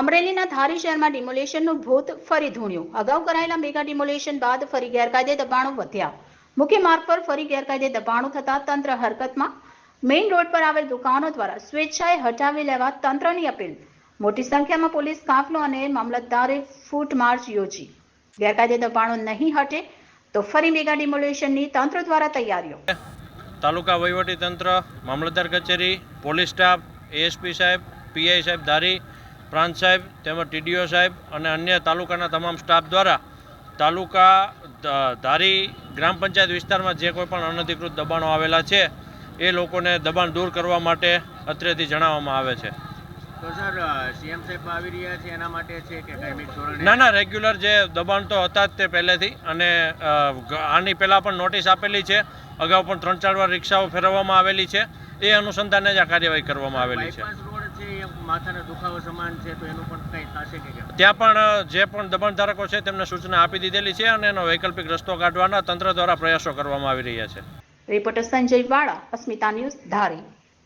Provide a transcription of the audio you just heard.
અમરેલીના ધારી શહેરમાં ડિમોલેશનનું ભૂત ફરી ધૂણ્યું. અગાઉ કરાયેલા મેગા ડિમોલેશન બાદ ફરી ગેરકાયદે દબાણો વધ્યા. મુખ્ય માર્ગ પર ફરી ગેરકાયદે દબાણો થતા તંત્ર હરકતમાં મેઇન રોડ પર આવેલ દુકાનો દ્વારા સ્વેચ્છાએ હટાવી લેવા તંત્રની અપીલ. મોટી સંખ્યામાં પોલીસ કાફલો અને મામલતદારે ફૂટ માર્ચ યોજી. ગેરકાયદે દબાણો નહીં હટે તો ફરી મેગા ડિમોલેશનની તંત્ર દ્વારા તૈયારીઓ. તાલુકા વહીવટી તંત્ર, મામલતદાર કચેરી, પોલીસ સ્ટાફ એએસપી સાહેબ પીઆઈ સાહેબ, ધારી પ્રાંત સાહેબ તેમજ ટીડીઓ સાહેબ અને અન્ય તાલુકાના તમામ સ્ટાફ દ્વારા તાલુકા ધારી ગ્રામ પંચાયત વિસ્તારમાં જે કોઈ પણ અનધિકૃત દબાણો આવેલા છે એ લોકોને દબાણ દૂર કરવા માટે અત્રેથી જણાવવામાં આવે છે. ના ના રેગ્યુલર જે દબાણ તો હતા જ તે પહેલેથી અને આની પહેલાં પણ નોટિસ આપેલી છે અગાઉ પણ ત્રણ ચાર વાર રિક્ષાઓ ફેરવવામાં આવેલી છે એ અનુસંધાને જ આ કાર્યવાહી કરવામાં આવેલી છે. છે એ માથાનો દુખાવો સમાન છે તો એનું પણ કંઈ થશે કે ત્યાં પણ જે પણ દબાણ ધારકો છે તેમને સૂચના આપી દીધેલી છે અને એનો વૈકલ્પિક રસ્તો કાઢવાના તંત્ર દ્વારા પ્રયાસો કરવામાં આવી રહ્યા છે. રિપોર્ટર સંજય વાળા અસ્મિતા ન્યૂઝ ધારી.